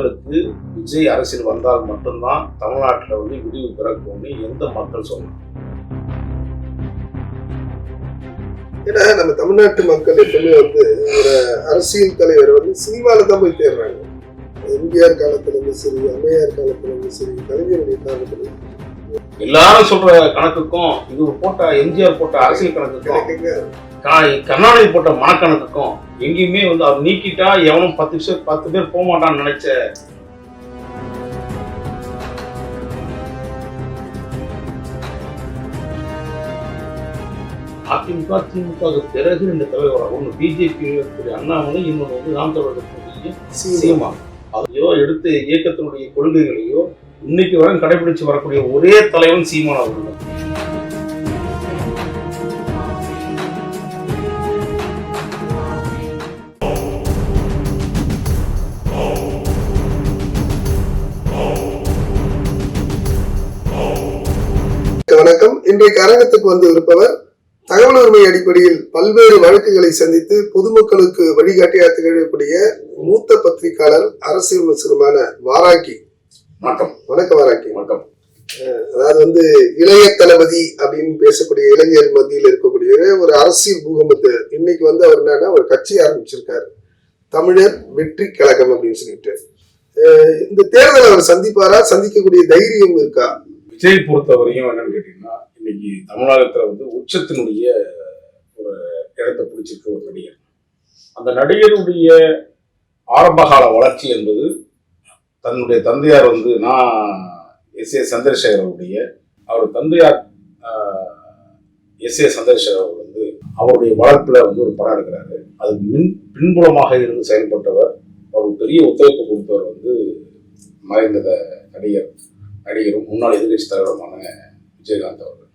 மக்களுக்கு விஜய் அரசியல் வந்தால் மட்டும்தான் தமிழ்நாட்டில் வந்து விடிவு பிறக்கும்னு எந்த மக்கள் சொன்னாங்க ஏன்னா நம்ம தமிழ்நாட்டு மக்கள் எப்பவுமே வந்து ஒரு அரசியல் தலைவர் வந்து சினிமாவில் தான் போய் தேடுறாங்க. எம்ஜிஆர் காலத்துல இருந்து சரி அம்மையார் காலத்துல இருந்து சரி கலைஞருடைய காலத்துலேருந்து எல்லாரும் சொல்ற கணக்குக்கும் இது போட்ட எம்ஜிஆர் போட்ட அரசியல் கணக்குக்கும் கருணாநிதி போட்ட மனக்கணக்குக்கும் எங்கேயுமே வந்து அவர் நீக்கிட்டா எவனும் பத்து விஷயம் பத்து பேர் போக மாட்டான்னு நினைச்ச அதிமுக திமுக பிறகு இந்த தலைவர் ஒன்று பிஜேபி அண்ணாமலை இன்னொன்று வந்து நாம் தமிழர். சீமா அதையோ எடுத்த இயக்கத்தினுடைய கொள்கைகளையோ இன்னைக்கு வரை கடைபிடிச்சு வரக்கூடிய ஒரே தலைவன் சீமான் அவர்கள் வணக்கம். இன்றைக்கு அரங்கத்துக்கு வந்து இருப்பவர் தகவல் உரிமை அடிப்படையில் பல்வேறு வழக்குகளை சந்தித்து பொதுமக்களுக்கு வழிகாட்டியாக திகழக்கூடிய மூத்த பத்திரிகையாளர் அரசியல் விமர்சனமான வாராகி. வணக்கம். வணக்கம் வாராக்கி வணக்கம். அதாவது வந்து இளைய தளபதி அப்படின்னு பேசக்கூடிய இளைஞர் மத்தியில் இருக்கக்கூடிய ஒரு அரசியல் பூகம்பத்தை இன்னைக்கு வந்து அவர் என்னன்னா ஒரு கட்சி ஆரம்பிச்சிருக்காரு. தமிழர் வெற்றி கழகம் அப்படின்னு சொல்லிட்டு. இந்த தேர்தலை அவர் சந்திப்பாரா? சந்திக்கக்கூடிய தைரியம் இருக்கா? விஜய் பொறுத்தவரையும் என்னன்னு கேட்டீங்கன்னா இன்னைக்கு தமிழகத்துல வந்து உச்சத்தினுடைய ஒரு இடத்தை பிடிச்சிருக்க ஒரு நடிகர். அந்த நடிகருடைய ஆரம்பகால வளர்ச்சி என்பது தன்னுடைய தந்தையார் வந்து நான் எஸ் ஏ சந்திரசேகர் அவருடைய அவர் தந்தையார் எஸ் ஏ சந்திரசேகர் அவர் வந்து அவருடைய வளர்ப்பில் வந்து ஒரு படம் எடுக்கிறாரு அது மின் பின்புலமாக இருந்து செயல்பட்டவர். அவர் பெரிய ஒத்துழைப்பு கொடுத்தவர் வந்து மறைந்த நடிகர் நடிகரும் முன்னாள் எதிர்கட்சி தலைவருமான விஜயகாந்த் அவர்கள்.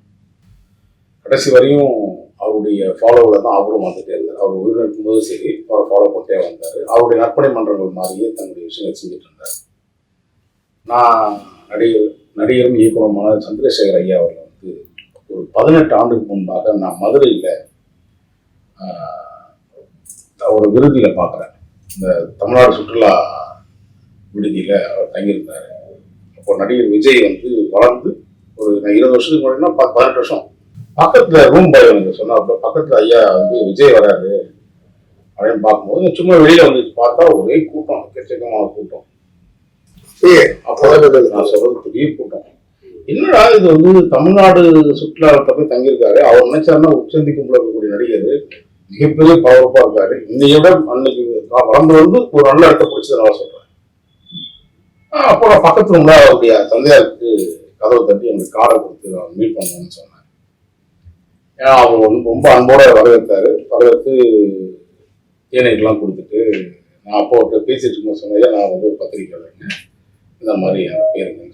கடைசி வரையும் அவருடைய ஃபாலோவில் தான் அவரும் வந்துட்டே இருந்தார். அவர் உயிரிழக்கும் போது சரி அவரை ஃபாலோ பண்ணிட்டே வந்தார். அவருடைய நற்பணி மன்றங்கள் மாதிரியே தன்னுடைய விஷயங்களை செஞ்சுட்டு இருந்தார். நான் நடிகர் நடிகரும் இயக்குனருமான சந்திரசேகர் ஐயா அவர்கள் வந்து ஒரு பதினெட்டு ஆண்டுக்கு முன்பாக நான் மதுரையில் ஒரு விருதியில் பார்க்குறேன் இந்த தமிழ்நாடு சுற்றுலா விடுதியில் அவர் தங்கியிருந்தார். அப்போ நடிகர் விஜய் வந்து வளர்ந்து ஒரு நான் இருபது வருஷத்துக்கு முன்னாடினா ப- பதினெட்டு வருஷம். பக்கத்தில் ரூம் பாய் எனக்கு சொன்னாப்புல பக்கத்தில் ஐயா வந்து விஜய் வராது அப்படின்னு பார்க்கும்போது சும்மா வெளியில் வந்து பார்த்தா ஒரே கூட்டம் எக்கச்சக்கமான கூட்டம். நான் சொல்றது பெரிய கூட்டம். என்னடா இது வந்து தமிழ்நாடு சுற்றுலாவில் போய் தங்கியிருக்காரு? அவர் நினைச்சாருன்னா உச்சந்தி கும்பல இருக்கக்கூடிய நடிகர் மிகப்பெரிய பவர்ஃபா இருக்காரு. இன்னைய விட அன்னைக்கு வளர்ந்து வந்து ஒரு நல்ல இடத்த பிடிச்சதை நான் சொல்றேன். நான் பக்கத்துல உள்ள அவருடைய தந்தையாருக்கு கதவை தட்டி எனக்கு கார்டை கொடுத்து நான் மீட் பண்ணணும்னு சொன்னேன் ஏன்னா அவர் வந்து ரொம்ப அன்போட வரவேற்றாரு. வரவேற்று தேநீர்லாம் கொடுத்துட்டு நான் அப்போ பேசிட்டு இருக்கும்போது சொன்னேன் "ஐயா, நான் வந்து ஒரு பத்திரிக்கையாளருங்க இந்த மாதிரி என் பேருங்கன்னு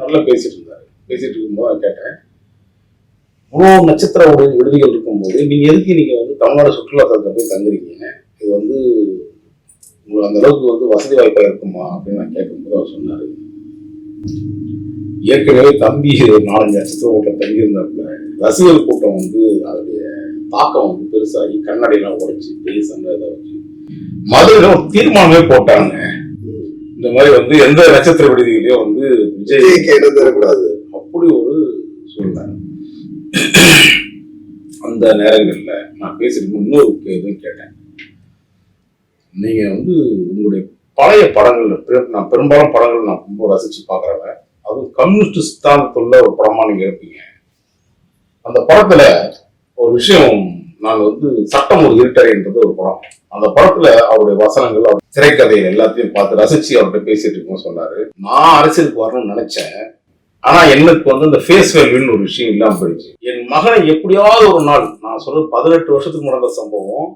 நல்லா பேசிட்டு இருந்தாரு. பேசிட்டு இருக்கும்போது கேட்டேன் இவ்வளோ நட்சத்திர விடு- விடுதிகள் இருக்கும்போது நீங்க எதுக்கு நீங்க வந்து தமிழ்நாடு சுற்றுலாத்தலத்தை போய் தங்குறீங்க? இது வந்து உங்களுக்கு அந்த அளவுக்கு வந்து வசதி வாய்ப்பாக இருக்குமா? அப்படின்னு நான் கேட்கும்போது அவர் சொன்னாரு ஏற்கனவே தம்பி ஒரு நாலஞ்சு நட்சத்திர கூட்டம் தங்கியிருந்தாப்புல ரசிகர் கூட்டம் வந்து அதோடைய தாக்கம் வந்து பெருசாகி கண்ணாடியெல்லாம் உடைச்சி பெரிய சண்டை வச்சு மதுரையில் ஒரு தீர்மானமே போட்டாங்க. இந்த மாதிரி வந்து எந்த நட்சத்திர விடுதியிலையும் வந்து விஜய் விஜய்க்கு இடம் தரக்கூடாது. அப்படி ஒரு சூழ்நிலை. அந்த நேரங்கள்ல நான் பேசிட்டு இன்னொரு இதுவும் கேட்டேன். நீங்க வந்து உங்களுடைய பழைய படங்கள் பெரும்- நான் பெரும்பாலும் படங்கள் நான் ரொம்ப ரசிச்சு பார்க்குறவன் அதுவும் கம்யூனிஸ்ட் சித்தாந்தத்துள்ள ஒரு படமா நீங்க இருப்பீங்க அந்த படத்துல ஒரு விஷயம் நான் வந்து சட்டம் ஒரு இருட்டறைன்றது ஒரு படம். அந்த படத்துல அவருடைய வசனங்கள் அவர் திரைக்கதைகள் எல்லாத்தையும் பார்த்து ரசிச்சு அவர்கிட்ட பேசிட்டு இருக்கோம் சொன்னாரு. நான் அரசியலுக்கு வரணும்னு நினைச்சேன். ஆனா எனக்கு வந்து இந்த ஃபேஸ் வேல்யூன்னு ஒரு விஷயம் இல்லாம போயிடுச்சு. என் மகனை எப்படியாவது ஒரு நாள் நான் சொல்றது பதினெட்டு வருஷத்துக்கு நடந்த சம்பவம்.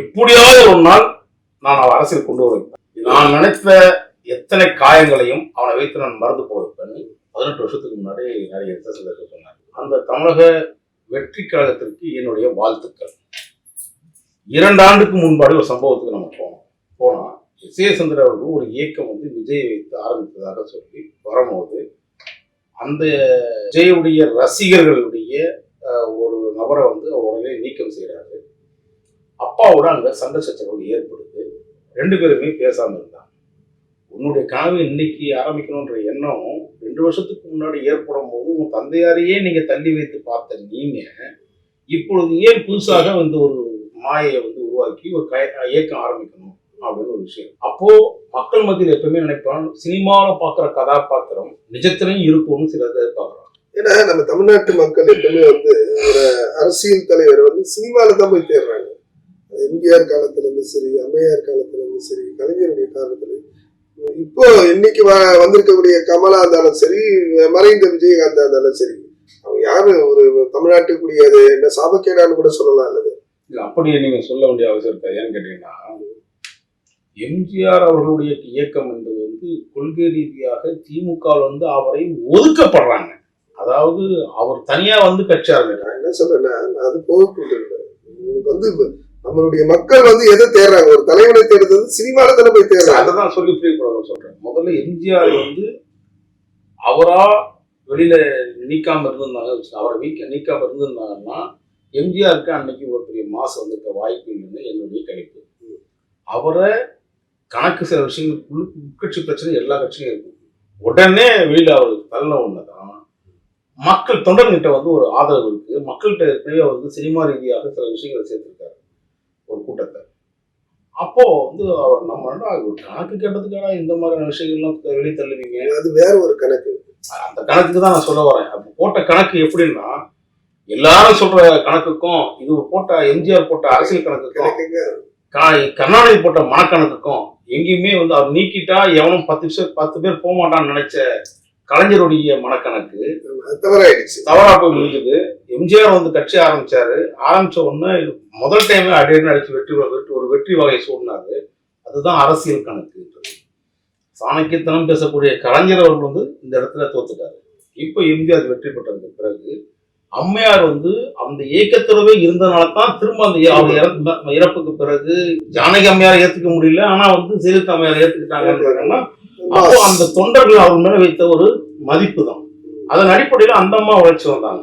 எப்படியாவது ஒரு நாள் நான் அவன் அரசியல் கொண்டு வருவேன் நான் நினைத்த எத்தனை காயங்களையும் அவனை வைத்து நான் மறந்து போக பதினெட்டு வருஷத்துக்கு முன்னாடி நிறைய எஸ்எஸ்எல் சொன்னார். அந்த தமிழக வெற்றி கழகத்திற்கு என்னுடைய வாழ்த்துக்கள். இரண்டு ஆண்டுக்கு முன்பாடி ஒரு சம்பவத்துக்கு நம்ம போனோம். போனால் எஸ் ஏ சந்திர அவர்கள் ஒரு இயக்கம் வந்து விஜய் வைத்து ஆரம்பித்ததாக சொல்லி வரும்போது அந்த விஜயுடைய ரசிகர்களுடைய ஒரு நபரை வந்து அவர் உடனே நீக்கம் செய்கிறாரு அப்பாவோட அங்கே சண்டை சச்சரவு ஏற்படுது. ரெண்டு பேருமே பேசாமல் இருந்தாங்க. உன்னுடைய கனவு இன்னைக்கு ஆரம்பிக்கணுன்ற எண்ணம் ரெண்டு வருஷத்துக்கு முன்னாடி ஏற்படும் போது உன் தந்தையாரையே நீங்க தள்ளி வைத்து பார்த்த நீங்க இப்பொழுது ஏன் புதுசாக வந்து ஒரு மாயை வந்து உருவாக்கி ஒரு கய- இயக்கம் ஆரம்பிக்கணும் அப்படின்னு ஒரு விஷயம். அப்போ மக்கள் மத்தியில் எப்பவுமே நினைப்பான் சினிமாவில் பார்க்குற கதாபாத்திரம் நிஜத்திலையும் இருக்கும்னு சில எதிர்பார்க்குறாங்க. ஏன்னா நம்ம தமிழ்நாட்டு மக்கள் எப்பவுமே வந்து ஒரு அரசியல் தலைவர் வந்து சினிமாவில் தான் போய் தேடுறாங்க. எம்ஜிஆர் காலத்துல இருந்து சரி அம்மையார் காலத்துல இருந்து சரி கலைஞருடைய காலத்துல இப்போ இன்னைக்கு வந்திருக்கக்கூடிய கமலா இருந்தாலும் சரி மறைந்த விஜயகாந்தா இருந்தாலும் சரி அவங்க யாரு? ஒரு தமிழ்நாட்டுக்குரிய அது என்ன சாபக்கேடான்னு கூட சொல்லலாம் அல்லது இல்ல அப்படி நீங்க சொல்ல வேண்டிய அவசியம் இருக்காது ஏன்னு கேட்டீங்கன்னா எம்ஜிஆர் அவர்களுடைய இயக்கம் என்பது வந்து கொள்கை ரீதியாக திமுக வந்து அவரை ஒதுக்கப்படுறாங்க. அதாவது அவர் தனியா வந்து கட்சி ஆரம்பிக்கிறார். என்ன சொல்றேன்னா நான் அது போகக்கூடாது. வந்து நம்மளுடைய மக்கள் வந்து எதை தேடுறாங்க? ஒரு தலைவனை தேடுறது சினிமால தானே போய் தேடுறாங்க. அதை தான் சொல்லி புரியக்கூடாது சொல்றேன் முதல்ல எம்ஜிஆர் வந்து அவரா வெளியில நீக்காம இருந்திருந்தாங்க. அவரை வீக்க நீக்காம இருந்திருந்தாங்கன்னா எம்ஜிஆருக்கு அன்னைக்கு ஒரு பெரிய மாசம் வந்திருக்க வாய்ப்பு இல்லைன்னு என்னுடைய கணிப்பு. அவரை கணக்கு சில விஷயங்கள் உள் உட்கட்சி பிரச்சனை எல்லா கட்சியும் இருக்கும் உடனே வெளியில அவருக்கு தள்ள ஒண்ணுதான் மக்கள் தொண்டர்கிட்ட வந்து ஒரு ஆதரவு இருக்கு. மக்கள்கிட்ட ஏற்கனவே வந்து சினிமா ரீதியாக சில விஷயங்களை சேர்த்து அப்போ வந்து அவர் நம்ம கணக்கு கேட்டதுக்காக இந்த மாதிரியான விஷயங்கள்லாம் வெளியே தள்ளுவீங்க? அது வேற ஒரு கணக்கு. அந்த கணக்குக்கு தான் நான் சொல்ல வரேன். அப்போ போட்ட கணக்கு எப்படின்னா எல்லாரும் சொல்ற கணக்குக்கும் இது போட்ட எம்ஜிஆர் போட்ட அரசியல் கணக்குக்கும் கருணாநிதி போட்ட மனக்கணக்குக்கும் எங்கேயுமே வந்து அவர் நீக்கிட்டா எவனும் பத்து விஷயம் பத்து பேர் போக மாட்டான்னு நினைச்ச கலைஞருடைய மனக்கணக்கு தவறாயிடுச்சு. தவறா போய் முடிஞ்சது. எம்ஜிஆர் வந்து கட்சி ஆரம்பிச்சாரு. ஆரம்பிச்ச உடனே முதல் டைமே அடியடி அடிச்சு வெற்றி வெற்றி- ஒரு வெற்றி வகை சூடினாரு. அதுதான் அரசியல் கணக்கு. சாணக்கியத்தனம் பேசக்கூடிய கலைஞர் அவர்கள் வந்து இந்த இடத்துல தோத்துட்டாரு. இப்போ எம்ஜிஆர் வெற்றி பெற்றதுக்கு பிறகு அம்மையார் வந்து அந்த இயக்கத்திலவே இருந்தனால தான் திரும்ப அந்த அவங்க இறப்பு- இறப்புக்கு பிறகு ஜானகி அம்மையார் ஏத்துக்க முடியல. ஆனா வந்து சீரத் அம்மையார் ஏத்துக்கிட்டாங்கன்னா அப்போ அந்த தொண்டர்கள் அவர் மேல வைத்த ஒரு மதிப்பு தான் அதன் அடிப்படையில் அந்த அம்மா உழைச்சி வந்தாங்க.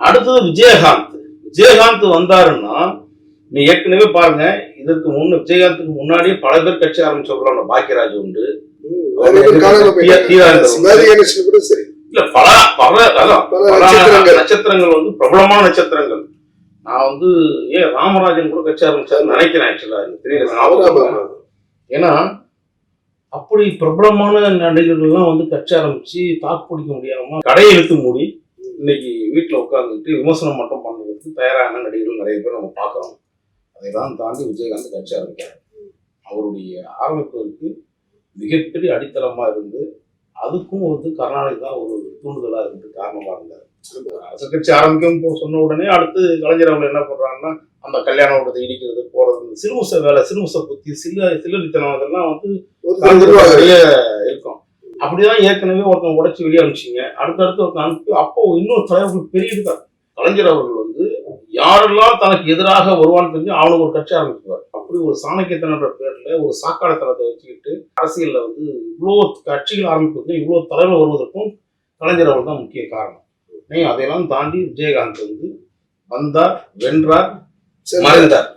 அடுத்தது விஜயகாந்த். விஜயகாந்த் வந்தாருன்னா நீ ஏற்கனவே பாருங்க இதற்கு முன்ன விஜயகாந்துக்கு முன்னாடியே பல பேர் கட்சி ஆரம்பிச்சவங்கள பாக்கியராஜ் உண்டு. இல்ல பல பல அதான் நட்சத்திரங்கள். வந்து பிரபலமான நட்சத்திரங்கள். நான் வந்து ஏன் ராமராஜன் கூட கட்சி ஆரம்பிச்சாருன்னு நினைக்கிறேன் ஆக்சுவலா தெரியல. ஏன்னா அப்படி பிரபலமான நடிகர்கள்லாம் வந்து கட்சி ஆரம்பிச்சு தாக்கு பிடிக்க முடியாம கடையை இழுத்து மூடி இன்னைக்கு வீட்டில் உட்காந்துட்டு விமர்சனம் மட்டும் பண்ணுறதுக்கு தயாரான நடிகர்கள் நிறைய பேர் நம்ம பார்க்கறோம். அதைதான் தாண்டி விஜயகாந்த் கட்சி ஆரம்பிக்கிறார். அவருடைய ஆரம்பிப்பதற்கு மிகப்பெரிய அடித்தளமாக இருந்து அதுக்கும் வந்து கருணாநிதி தான் ஒரு தூண்டுதலாக இருந்து காரணமாக இருந்தார். அரசியல் கட்சி ஆரம்பிக்கும் சொன்ன உடனே அடுத்து கலைஞர் அவங்க என்ன பண்ணுறாங்கன்னா அந்த கல்யாண ஓட்டத்தை இடிக்கிறது போகிறது சிறுமுச வேலை சிறுமுச புத்தி சில்ல சில்லறித்தனம் அதெல்லாம் வந்து இருக்கும். அப்படிதான் ஏற்கனவே ஒருத்தன் உடைச்சு வெளியே அனுப்பிச்சிங்க. அடுத்தடுத்து ஒருத்தன் அனுப்பி அப்போ இன்னொரு தலைவர்கள் பெரிய இதுதான் கலைஞர் அவர்கள் வந்து யாரெல்லாம் தனக்கு எதிராக வருவான்னு தெரிஞ்சு அவனுக்கு ஒரு கட்சி ஆரம்பிச்சுவார் அப்படி ஒரு சாணக்கியத்தனன்ற பேர்ல ஒரு சாக்காடத்தனத்தை வச்சுக்கிட்டு அரசியல்ல வந்து இவ்வளோ கட்சிகள் ஆரம்பிப்பதற்கும் இவ்வளோ தலைவர் வருவதற்கும் கலைஞர் அவர்கள் தான் முக்கிய காரணம். நீ அதையெல்லாம் தாண்டி விஜயகாந்த் வந்து வந்தார் வென்றார். மறைந்தார்.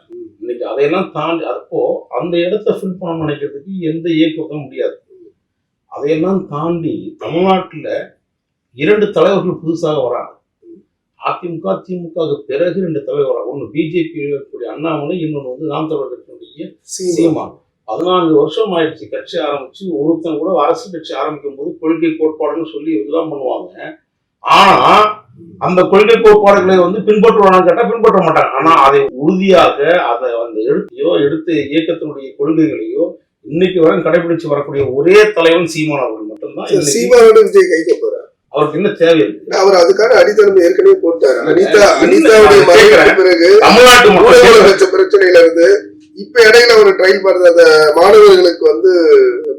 அதையெல்லாம் தாண்டி அப்போ அந்த இடத்த ஃபில் பண்ண நினைக்கிறதுக்கு எந்த இயக்கமும் முடியாது. அதையெல்லாம் தாண்டி தமிழ்நாட்டுல இரண்டு தலைவர்கள் புதுசாக வராங்க. அதிமுக திமுகவுக்கு பிறகு ரெண்டு தலைவர் வராங்க. ஒன்று பிஜேபி இருக்கக்கூடிய அண்ணாமலை இன்னொன்று வந்து நாம் தமிழர் கட்சியினுடைய சீமா. பதினான்கு வருஷம் ஆயிடுச்சு கட்சி ஆரம்பிச்சு. ஒருத்தன் கூட அரசு கட்சி ஆரம்பிக்கும் போது கொள்கை கோட்பாடுன்னு சொல்லி இதெல்லாம் பண்ணுவாங்க. ஆனா அந்த கொள்கை கோட்பாடுகளை வந்து பின்பற்றுவானு கேட்டா பின்பற்ற மாட்டாங்க. ஆனா அதை உறுதியாக அதை அந்த எடுத்தையோ எடுத்த இயக்கத்தினுடைய கொள்கைகளையோ இன்னைக்கு வரை கடைபிடிச்சு வரக்கூடிய ஒரே தலைவன் சீமான் அவர்கள் மட்டும்தான் சீமானோட விஜய் கைக்க போறாரு. அவருக்கு என்ன தேவை இருக்கு அவர் அதுக்கான அடித்தளம் ஏற்கனவே போட்டாரு. அனிதா அனிதாவுடைய மறைவுக்கு. பிறகு தமிழ்நாட்டு பிரச்சனையில இருந்து இப்ப இடையில ஒரு ட்ரையல் பண்ண அந்த மாணவர்களுக்கு வந்து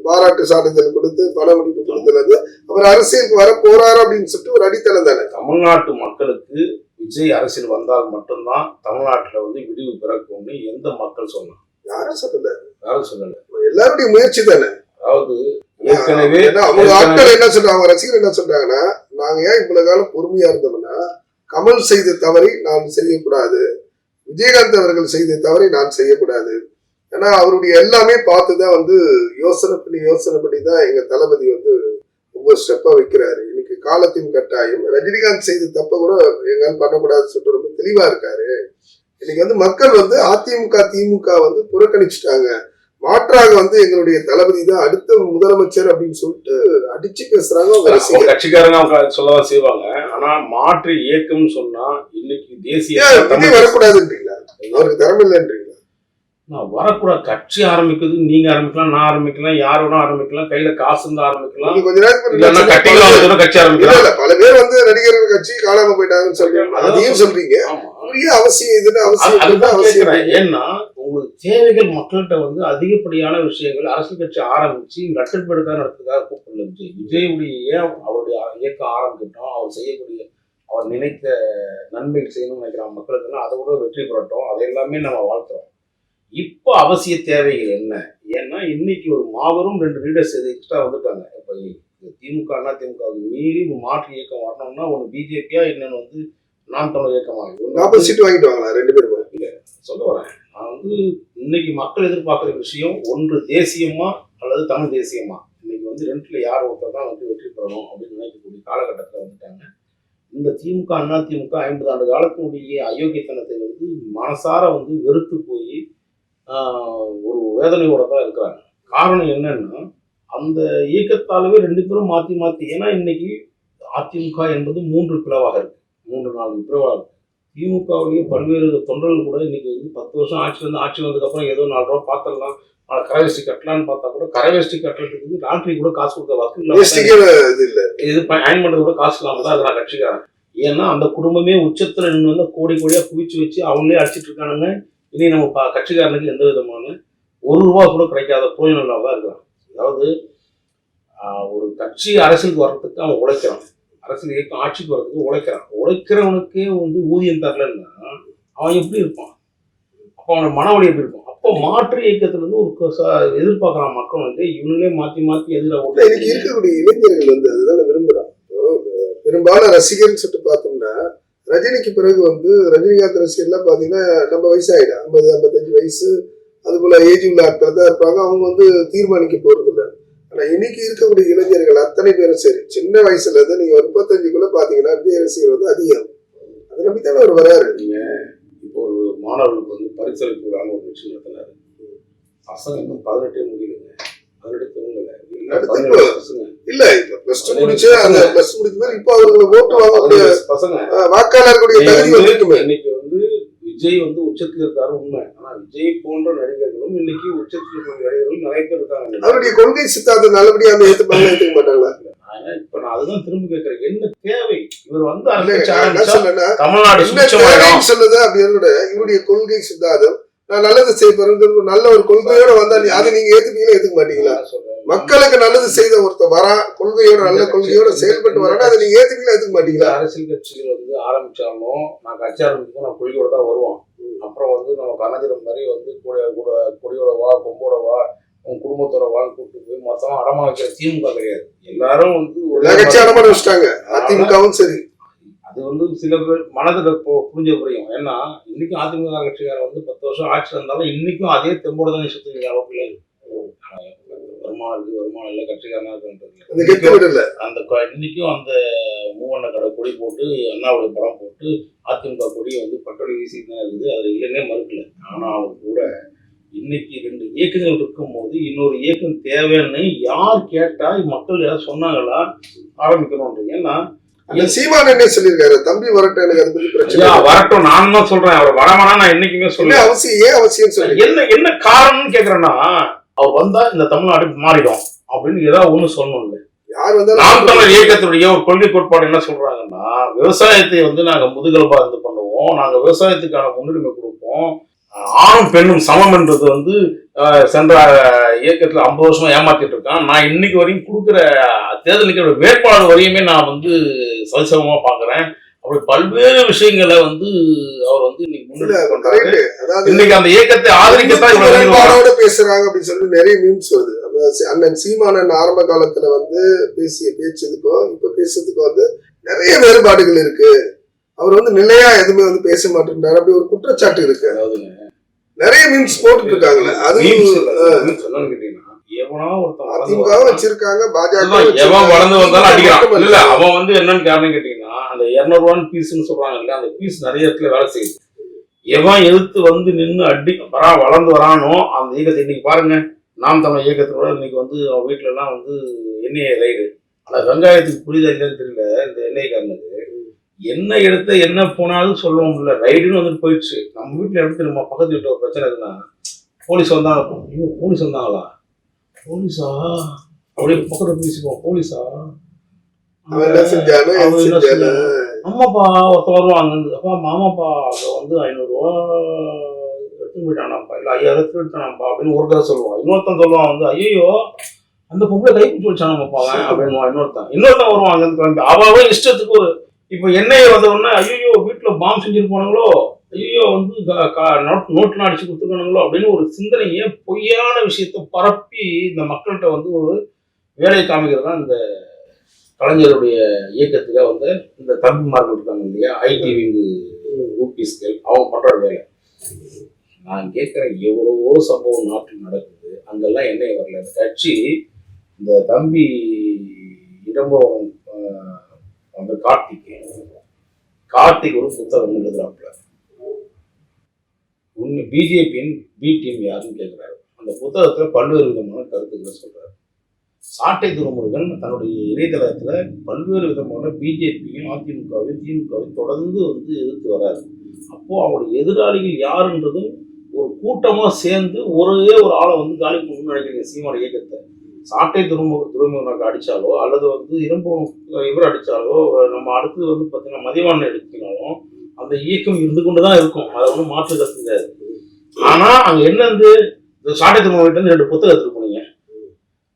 பாராட்டு சான்றிதழ் கொடுத்து பண முடிப்பு கொடுத்ததுல இருந்து அவர் அரசியலுக்கு வர போறாரு அப்படின்னு சொல்லிட்டு ஒரு அடித்தளம் தானே. தமிழ்நாட்டு மக்களுக்கு விஜய் அரசியல் வந்தால் மட்டும்தான் தமிழ்நாட்டுல வந்து விடிவு பிறக்கும்னு எந்த மக்கள் சொன்னாங்க? யாரும் சொல்லல. யாரும் சொல்லல. எல்லாருடைய முயற்சி தானே. அதாவது ஏற்கனவே அவங்க ஆட்கள் என்ன சொல்றாங்க அவங்க ரசிகர் என்ன சொல்றாங்கன்னா நாங்க ஏன் இவ்வளவு காலம் பொறுமையா இருந்தோம்னா கமல் செய்த தவறை நான் செய்யக்கூடாது. விஜயகாந்த் அவர்கள் செய்த தவறை நான் செய்யக்கூடாது. ஏன்னா அவருடைய எல்லாமே பார்த்து தான் வந்து யோசனை பண்ணி யோசனை பண்ணி தான் எங்க தளபதி வந்து ஒவ்வொரு ஸ்டெப்பா வைக்கிறாரு. இன்னைக்கு காலத்தின் கட்டாயம். ரஜினிகாந்த் செய்த தப்ப கூட எங்கால் பண்ணக்கூடாதுன்னு சொல்லிட்டு ரொம்ப தெளிவா இருக்காரு. இன்னைக்கு வந்து மக்கள் வந்து அதிமுக திமுக வந்து புறக்கணிச்சுட்டாங்க. மாற்றாக வந்து எங்களுடைய தளபதி தான் அடுத்த முதலமைச்சர் அப்படின்னு சொல்லிட்டு அடிச்சு பேசுறாங்க கட்சிக்காரங்க சொல்லதான் செய்வாங்க. ஆனா மாற்று இயக்கம் சொன்னா இன்னைக்கு தேசிய வரக்கூடாதுன்றீங்களா? அவருக்கு திறமை இல்லைன்றீங்களா? நான் வரக்கூடாது. கட்சி ஆரம்பிக்கிறது நீங்க ஆரம்பிக்கலாம் நான் ஆரம்பிக்கலாம் யார் வேணா ஆரம்பிக்கலாம் கையில காசு இருந்தா ஆரம்பிக்கலாம். கொஞ்ச நேரத்துக்கு கட்சி ஆரம்பிக்கலாம். பல பேர் வந்து நடிகர்கள் கட்சி காணாம போயிட்டாங்கன்னு சொல்றீங்க. அதையும் சொல்றீங்க. அவசியம் இதுன்னு அவசியம்? அதுதான் அவசியம். ஏன்னா உங்களுக்கு தேவைகள் மக்கள்கிட்ட வந்து அதிகப்படியான விஷயங்கள் அரசியல் கட்சி ஆரம்பிச்சு நட்டெடுப்பெடுக்காத நடத்துக்காக கூப்பிடல விஜய். விஜயுடைய ஏன் அவருடைய இயக்கம் ஆரம்பிக்கட்டும் அவர் செய்யக்கூடிய அவர் நினைத்த நன்மைகள் செய்யணும்னு நினைக்கிற மக்களுக்கெல்லாம் அதை விட வெற்றி பெறட்டும். அதை எல்லாமே நம்ம வாழ்த்துறோம். இப்போ அவசிய தேவைகள் என்ன? ஏன்னா இன்னைக்கு ஒரு மாபெரும் ரெண்டு லீடர்ஸ் எக்ஸ்ட்ரா வந்துட்டாங்க. இப்போ திமுக அண்ணா திமுக மீறி மாற்று இயக்கம் வரணும்னா ஒன்று பிஜேபியா இன்னொன்று வந்து நாம் தமிழர் இயக்கமாக ஒண்ணு வந்து- நாற்பது சீட் வாங்கிட்டு வாங்களா ரெண்டு பேரும்? சொல்ல வரேன். நான் வந்து இன்னைக்கு மக்கள் எதிர்பார்க்குற விஷயம் ஒன்று தேசியமா அல்லது தமிழ் தேசியமா? இன்னைக்கு வந்து ரெண்டுல யார் ஒருத்தர் தான் வந்து வெற்றி பெறணும் அப்படின்னு நினைக்கக்கூடிய காலகட்டத்தில் வந்துட்டாங்க. இந்த திமுக அண்ணா திமுக ஐம்பது ஆண்டு காலத்தினுடைய அயோக்கியத்தனத்தை வந்து மனசார வந்து வெறுத்து போய் ஒரு வேதனையோட தான் இருக்கிறாங்க. காரணம் என்னன்னா அந்த இயக்கத்தாலவே ரெண்டு பேரும் மாற்றி மாற்றி ஏன்னா இன்னைக்கு அதிமுக என்பது மூன்று பிளவாக இருக்கு. மூன்று நான்கு பிளவாக இருக்கு. திமுகவுலேயே பல்வேறு தொண்டர்கள் கூட இன்னைக்கு வந்து பத்து வருஷம் ஆட்சியில் இருந்து ஆட்சி வந்ததுக்கப்புறம் ஏதோ நாலு ரூபா பார்த்துடலாம் நாலு கரைவேஷ்டி கட்டலான்னு பார்த்தா கூட கரைவேஷ்டி கட்டுறதுக்கு லாட்ரி கூட காசு கொடுக்க வக்கு இது இல்ல. இது அயன் பண்ணுறது கூட காசு இல்லாம தான் அது நான் கட்சிக்காரன் ஏன்னா அந்த குடும்பமே உச்சத்துல நின்று வந்து கோடி கோடியா குவிச்சு வச்சு அவங்களே அடிச்சிட்டு இருக்கானுங்க. இனி நம்ம ப- கட்சிக்காரனுக்கு எந்த விதமான ஒரு ரூபா கூட கிடைக்காத பிரயோஜனம் இல்லாம தான் இருக்கிறான் அதாவது ஒரு கட்சி அரசியலுக்கு வர்றதுக்கு அவன் உழைக்கிறான். அரசியல் இயக்கம் ஆட்சிக்கு வர்றதுக்கு உழைக்கிறான். உழைக்கிறவனுக்கே வந்து ஊதியம் தரலன்னா அவன் எப்படி இருப்பான்? அப்போ அவனோட மனவழி எப்படி இருப்பான் அப்போ மாற்று இயக்கத்துல இருந்து ஒரு க- மக்கள் வந்து இவங்களே மாத்தி மாத்தி எதிராக இல்ல, இன்னைக்கு இருக்கக்கூடிய இளைஞர்கள் வந்து அதுதான் விரும்புகிறான் பெரும்பாலும் ரசிகர்னு சொல்லிட்டு பார்த்தோம்னா ரஜினிக்கு பிறகு வந்து ரஜினிகாந்த் ரசிகர்லாம் பாத்தீங்கன்னா நம்ம வயசாயிடும். ஐம்பது ஐம்பத்தஞ்சு வயசு. அது போல ஏஜ் உள்ள ஆட்கள் தான் இருப்பாங்க. அவங்க வந்து தீர்மானிக்க போறது ஆனா இன்னைக்கு இருக்கக்கூடிய இளைஞர்கள் அத்தனை பேரும் சரி. சின்ன வயசுல இருந்து நீங்க ஒரு முப்பத்தஞ்சுக்குள்ள பாத்தீங்கன்னா விஜய் ரசிகர் வந்து அதிகம். அதை நம்பி தானே அவர் வராரு. இப்போ ஒரு மாணவர்களுக்கு வந்து பரிசளிப்பு விழான்னு ஒரு விஷயம் நடத்தினாரு. பசங்க இன்னும் பதினெட்டே முடியலங்க. பதினெட்டு தூங்கல. இல்ல இப்ப பிளஸ் டூ முடிச்சு அந்த பிளஸ் முடிச்ச மாதிரி இப்ப அவர்களை ஓட்டு வாங்கக்கூடிய வாக்காளர்களுடைய தகுதி வந்துருக்குமே இன்னைக்கு விஜய் வந்து உச்சத்தில் இருக்காரு உண்மை. ஆனா விஜய் போன்ற நடிகர்களும் இன்னைக்கு உச்சத்தில் இருக்கிற நடிகர்கள் நிறைய பேர் இருக்காங்க. அவருடைய கொள்கை சித்தாந்தம் நல்லபடியா அந்த ஏத்துப்பாங்க ஏத்துக்க மாட்டாங்களா? ஆனா இப்ப நான் அதுதான் திரும்ப கேட்கிறேன். என்ன தேவை? இவர் வந்து தமிழ்நாடு சொல்லுது அப்படின்னு இவருடைய கொள்கை சித்தாந்தம் நான் நல்லது செய்யப்படுறது நல்ல ஒரு கொள்கையோட வந்தா அதை நீங்க ஏத்துப்பீங்களா ஏத்துக்க மாட்டீங்களா? சொல்றேன். மக்களுக்கு நல்லது செய்த ஒருத்தர் வரா கொள்கையோட நல்ல கொள்கையோட செயல்பட்டு வரானா அதை நீங்க ஏத்துப்பீங்களா ஏத்துக்க மாட்டீங்களா? அரசியல் கட்சிகள் வந்து ஆரம்பிச்சாலும் நான் கட்சி ஆரம்பிக்கும் நான் கொள்கையோட தான் வருவோம். அப்புறம் வந்து நம்ம கனஜரம் மாதிரி வந்து கூட கூட கொடியோட வா கொம்போட வா உன் குடும்பத்தோட வான்னு கூப்பிட்டு போய் மொத்தமா அடமா வைக்கிற திமுக கிடையாது. எல்லாரும் வந்து ஒரே எல்லா கட்சியும் அடமான வச்சுட்டாங்க. அதிமுகவும் சரி. அது வந்து சில பேர் மனதுல புரிஞ்ச புரியும். ஏன்னா இன்னைக்கும் அதிமுக கட்சிக்காரர் வந்து பத்து வருஷம் ஆட்சி இருந்தாலும் இன்னைக்கும் அதே தெம்போட தான் சுத்தி அளவுக்குள்ள வருமானம் இருக்கு வருமானம் இல்லை கட்சிக்காரனா இருக்குன்றது அந்த இன்னைக்கும் அந்த மூவண்ண கடை கொடி போட்டு அண்ணாவுடைய படம் போட்டு அதிமுக கொடியை வந்து பட்டொலி வீசிட்டு தான் இருக்குது. அது இல்லைன்னே மறுக்கல. ஆனாலும் கூட இன்னைக்கு ரெண்டு இயக்கங்கள் இருக்கும்போது இன்னொரு இயக்கம் தேவைன்னு யார் கேட்டா மக்கள் யாராவது சொன்னாங்களா ஆரம்பிக்கணும்ன்றது. ஏன்னா சீமான் என்ன சொல்லியிருக்காரு? தம்பி வரட்டும் எனக்கு அதை பத்தி பிரச்சனை. வரட்டும் நான் தான் சொல்றேன். அவர் வரவேணா நான் என்னைக்குமே என்ன சொல்லுவேன் அவசியம் ஏன் அவசியம் சொல்லி என்ன என்ன காரணம்னு கேக்குறேன்னா அவர் வந்தா இந்த தமிழ்நாடு மாறிடும் அப்படின்னு ஏதாவது ஒண்ணு சொல்லணும்ல. யார் நாம் தமிழர் இயக்கத்துடைய ஒரு கொள்கை கோட்பாடு என்ன சொல்றாங்கன்னா விவசாயத்தை வந்து நாங்க முதுகெலும்பா இருந்து பண்ணுவோம் நாங்க விவசாயத்துக்கான முன்னுரிமை கொடுப்போம். ஆணும் பெண்ணும் சமம் என்றது வந்து சென்ற இயக்கத்துல ஐம்பது வருஷமா ஏமாத்திட்டு இருக்கான். நான் இன்னைக்கு வரையும் கொடுக்குற தேர்தல் நிற்கிற வேட்பாளர் வரையுமே நான் வந்து சரிசமமா பாக்குறேன். அப்படி பல்வேறு விஷயங்களை வந்து அவர் வந்து இன்னைக்கு இன்னைக்கு அந்த இயக்கத்தை ஆதரிக்கத்தான் பேசுறாங்க அப்படின்னு சொல்லி நிறைய மீம்ஸ் வருது. அண்ணன் சீமானன் ஆரம்ப காலத்துல வந்து பேசிய பேச்சதுக்கும் இப்ப பேசுறதுக்கும் வந்து நிறைய வேறுபாடுகள் இருக்கு. அவர் வந்து நிலையா எதுவுமே வந்து பேச மாட்டேன்றாரு. அப்படி ஒரு குற்றச்சாட்டு இருக்கு. நிறைய மீன்ஸ் போட்டுட்டு இருக்காங்கல்ல அது என்னன்னு கேட்டீங்கன்னா, எவனோ ஒருத்தன் அதிமுகவும். வச்சிருக்காங்க பாஜக எவன் வளர்ந்து வந்தாலும் அடிக்கிறான். இல்ல அவன் வந்து என்னன்னு காரணம் கேட்டீங்கன்னா அந்த இருநூறு ரூபான்னு பீஸ்ன்னு சொல்றாங்க இல்ல அந்த பீஸ் நிறைய இடத்துல வேலை செய்யுது. எவன் எதிர்த்து வந்து நின்னு அடி வரா வளர்ந்து வரானோ அந்த இயக்கத்தை இன்னைக்கு பாருங்க. நாம் தமிழ் இயக்கத்தோட இன்னைக்கு வந்து அவன் வீட்டுல எல்லாம் வந்து எண்ணெய் ரைடு ஆனா வெங்காயத்துக்கு இல்லைன்னு தெரியல. இந்த எண்ணெய் காரணத்துக்கு என்ன எடுத்த என்ன போனாலும் சொல்லுவோம் இல்ல. ரைடுன்னு வந்துட்டு போயிடுச்சு. நம்ம வீட்டுல எடுத்து நம்ம பக்கத்து வீட்டுல ஒரு பிரச்சனை இருக்குன்னா போலீஸ் வந்தாங்க. ஐயோ போலீஸ் வந்தாங்களா? போலீஸா? அப்படியே பக்கத்துல பேசிப்போம் போலீஸா? அவன் என்ன செஞ்சானோ அவன் என்ன செஞ்சானோ. ஆமாப்பா ஒருத்தர் வருவாங்க. அப்பா மாமாப்பா அதை வந்து ஐநூறுரூவா எடுத்துன்னு போயிட்டானாப்பா. இல்லை ஐயாயிரம் எடுத்துட்டானாப்பா அப்படின்னு ஒரு கதை சொல்லுவான் இன்னொருத்தன் சொல்லுவான் வந்து ஐயோ அந்த பொம்பளை கை பிடிச்சி வச்சானாப்பா அவன் அப்படின்னு இன்னொருத்தன். இன்னொருத்தன் வருவான் அங்கேருந்து கிளம்பி. அவாவே இஷ்டத்துக்கு ஒரு இப்போ எண்ணெயை வந்த உடனே ஐயோ வீட்டில் பாம்பு செஞ்சுட்டு போனாங்களோ? ஐயோ வந்து க- நோட் நோட்லாம் அடிச்சு கொடுத்துருக்கானுங்களோ அப்படின்னு ஒரு சிந்தனையை பொய்யான விஷயத்தை பரப்பி இந்த மக்கள்கிட்ட வந்து ஒரு வேலையை காமிக்கிறது தான் இந்த கலைஞருடைய இயக்கத்தில் வந்து இந்த தம்பிமார்கள் இருக்காங்க இல்லையா? ஐடி விங்கு ஊபிஸ்கள் அவங்க பண்ணுற வேலை. நான் கேட்குறேன் எவ்வளவோ சம்பவம் நாட்டில் நடக்குது. அங்கெல்லாம் என்ன வரல. இந்த கட்சி இந்த தம்பி இடம்பரம் அந்த கார்த்திக் கார்த்திக் ஒரு புத்தகம் எழுதுறாப்புல. உண்மை பிஜேபியின் பி டீம் யாருன்னு கேட்குறாரு அந்த புத்தகத்தில் பல்வேறு விதமான கருத்துக்களை சொல்கிறார் சாட்டை துரைமுருகன் தன்னுடைய இணையதளத்தில் பல்வேறு விதமான பிஜேபியும் அதிமுகவையும் திமுகவையும் தொடர்ந்து வந்து எதிர்த்து வராரு. அப்போது அவருடைய எதிராளிகள் யாருன்றதும் ஒரு கூட்டமாக சேர்ந்து ஒரே ஒரு ஆளை வந்து காலி பண்ணணும்னு நினைக்கிறீங்க சீமான இயக்கத்தை. சாட்டை துறைமுக துறைமுகனாக்கு அடித்தாலோ அல்லது வந்து இரும்பு இவர் அடித்தாலோ நம்ம அடுத்தது வந்து பார்த்தீங்கன்னா மதிவான எடுத்தினாலும் அந்த இயக்கம் இருந்து கொண்டு தான் இருக்கும். அதை ஒன்றும் மாற்று கருத்து கிடையாது ஆனா அங்க என்ன வந்து இந்த சாட்டை திருமணம் ரெண்டு புத்தகம் எடுத்துட்டு போனீங்க.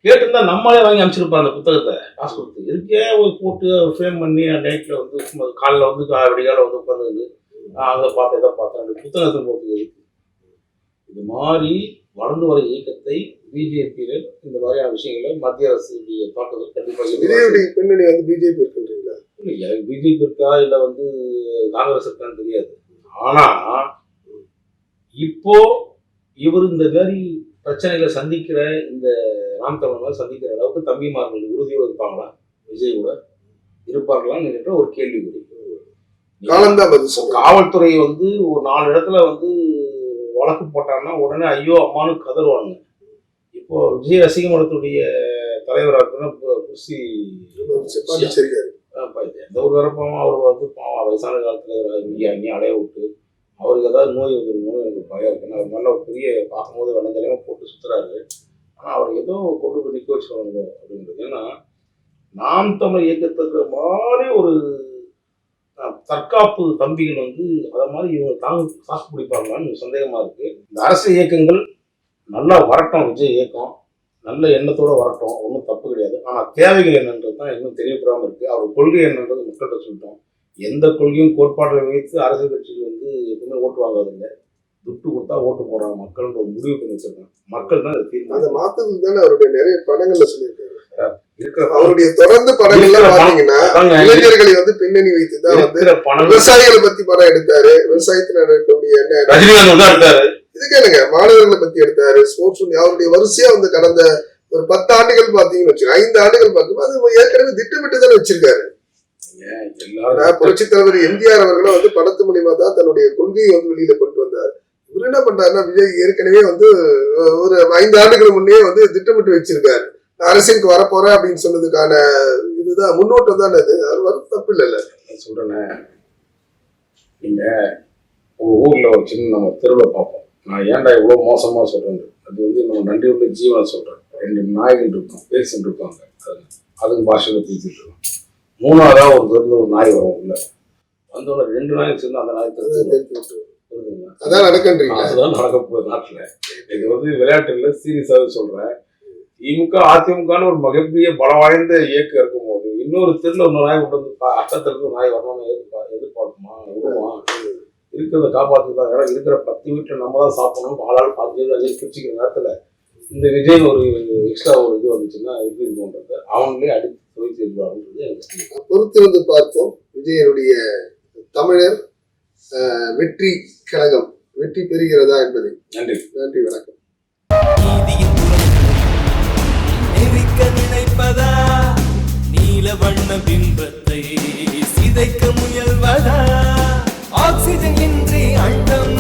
கேட்டிருந்தா நம்மளே வாங்கி அனுப்பிச்சிருப்போம் அந்த புத்தகத்தை. காசு கொடுத்து. இதுக்கே ஒரு போட்டு ஃப்ரேம் பண்ணி நைட்டில் வந்து சும்மா காலைல வந்து விடிகால வந்து உட்காந்து அதை பார்த்து இதை பார்த்தேன் அந்த புத்தகத்தை போட்டு இது மாதிரி வளர்ந்து வர இயக்கத்தை பிஜேபியில் இந்த மாதிரியான விஷயங்களை மத்திய அரசுடைய தாக்குதல் கண்டிப்பாக பின்னணி வந்து பிஜேபி இருக்குன்றீங்களா? இல்லை, எனக்கு பிஜேபி இருக்கா இல்லை வந்து காங்கிரஸ் இருக்கான்னு தெரியாது. ஆனா இப்போ இவர் இந்த மாதிரி பிரச்சனைகளை சந்திக்கிற இந்த ராம் தமிழ் சந்திக்கிற அளவுக்கு தம்பிமார்கள் உறுதியோடு இருப்பாங்களா? விஜய் கூட இருப்பார்களான்னு என்கிட்ட ஒரு கேள்விக்குறி. காவல்துறை வந்து ஒரு நாலு இடத்துல வந்து வழக்கு போட்டாங்கன்னா உடனே ஐயோ அம்மானு கதறுவானுங்க. இப்போ விஜய் ரசிகமன்றத்துடைய தலைவராக இருக்கிற புசி எந்த ஒரு விருப்பமும் அவர் வந்து பாவம் வயசான காலத்துல இங்கே அங்கேயும் அலைய விட்டு அவருக்கு ஏதாவது நோய் வந்துருமோன்னு எனக்கு பயம் இருக்கு. அவர் நல்ல பெரிய பார்க்கும்போது வெள்ளஞ்சலையமா போட்டு சுத்துறாரு. ஆனா அவர் ஏதோ கொண்டு போய் நிக்க வச்சுருவாங்க அப்படின்றது. ஏன்னா நாம் தமிழ் இயக்கத்துக்கு மாதிரி ஒரு தற்காப்பு தம்பிகள் வந்து அத மாதிரி இவங்க தாங்க தாக்கு பிடிப்பாங்களான்னு சந்தேகமா இருக்கு. இந்த அரசு இயக்கங்கள் நல்லா வரட்டும் விஜய் இயக்கம். நல்ல எண்ணத்தோட வரட்டும் ஒன்றும் தப்பு கிடையாது. ஆனா தேவைகள் என்னன்றது தான் இன்னும் தெரியப்படாம இருக்கு. அவர் கொள்கை என்னன்றது மக்கள்கிட்ட சொல்லிட்டோம். எந்த கொள்கையும் கோட்பாடுகளை வைத்து அரசியல் கட்சிகள் வந்து எப்பவுமே ஓட்டு வாங்குறதில்லை துட்டு கொடுத்தா ஓட்டு போடுறாங்க. மக்கள்ன்ற ஒரு முடிவு பண்ணி வச்சிருக்காங்க. மக்கள் தான் அதை தீர்மானம் மாத்ததுக்கு தானே அவருடைய நிறைய படங்கள்ல சொல்லியிருக்காரு. அவருடைய தொடர்ந்து படங்கள்லாம் இருக்கிற பாத்தீங்கன்னா இளைஞர்களை வந்து பின்னணி வைத்து தான் வந்து விவசாயிகளை பத்தி படம் எடுத்தாரு. விவசாயத்துல இருக்கக்கூடிய என்ன இது கேளுங்க மாணவர்களை பத்தி எடுத்தாரு ஸ்போர்ட்ஸ் அவருடைய வரிசையா வந்து கடந்த ஒரு பத்து ஆண்டுகள் பாத்தீங்கன்னு வச்சுக்கோங்க ஐந்து ஆண்டுகள் பார்த்தோம்னா அது ஏற்கனவே திட்டமிட்டு தானே வச்சிருக்காரு. புரட்சி தலைவர் எம்ஜிஆர் அவர்களும் வந்து படத்து மூலியமா தான் தன்னுடைய கொள்கையை வந்து வெளியில கொண்டு வந்தார். இவர் என்ன பண்றாருன்னா விஜய் ஏற்கனவே வந்து ஒரு ஐந்து ஆண்டுகள் முன்னே வந்து திட்டமிட்டு வச்சிருக்காரு. நான் அரசியலுக்கு வரப்போறேன் அப்படின்னு சொன்னதுக்கான இதுதான் முன்னோட்டம் தானே அது அது வர தப்பு இல்லைல்ல நான் சொல்றேனே நீங்க ஒரு ஊர்ல ஒரு சின்ன நம்ம தெருவுல பார்ப்போம். நான் ஏன்டா இவ்வளவு மோசமா சொல்றேன் அது வந்து நம்ம நன்றி உள்ள ஜீவனை சொல்றேன். ரெண்டு நாய்கள் இருக்கும் பேசிட்டு இருப்பாங்க. அது அதுங்க பாஷையில பேசிட்டு இருக்கும். மூணாவதா ஒரு தெருல ஒரு நாய் வரும் உள்ள. வந்தோட ரெண்டு நாய் சேர்ந்து அந்த நாய் தெரிஞ்சு. அதான் நடக்கன்றீங்களா அதுதான் நடக்க போகுது நாட்டுல. இது வந்து விளையாட்டு இல்ல சீரியஸாவே சொல்றேன். திமுக அதிமுகன்னு ஒரு மிகப்பெரிய பலம் வாய்ந்த இயக்கம் இருக்கும்போது இன்னொரு தெருல ஒரு நாய் கொண்டு வந்து அக்கத்துல இருந்து நாய் வரணும்னு எதிர்பா எதிர்பார்க்குமா? விடுமா? இருக்கிறத காப்பாத்திக்கலாம் ஏன்னா இருக்கிற பத்து வீட்டுல நம்ம தான் சாப்பிடணும். ஆளால் பாஞ்சு அஞ்சு பிரிச்சுக்கிற நேரத்துல இந்த விஜய் ஒரு எக்ஸ்ட்ரா ஒரு இது வந்துச்சுன்னா எப்படி இருக்கும்ன்றது அவங்களே அடித்து துவைத்து இருப்பாங்கன்றது. பொறுத்து வந்து பார்ப்போம். விஜயனுடைய தமிழர் வெற்றி கழகம் வெற்றி பெறுகிறதா என்பதை. நன்றி. நன்றி வணக்கம். முயல்வதா நீல வண்ண பிம்பத்தை சிதைக்க முயல்வதா? ஆக்சிஜன் இன்றி அண்டம்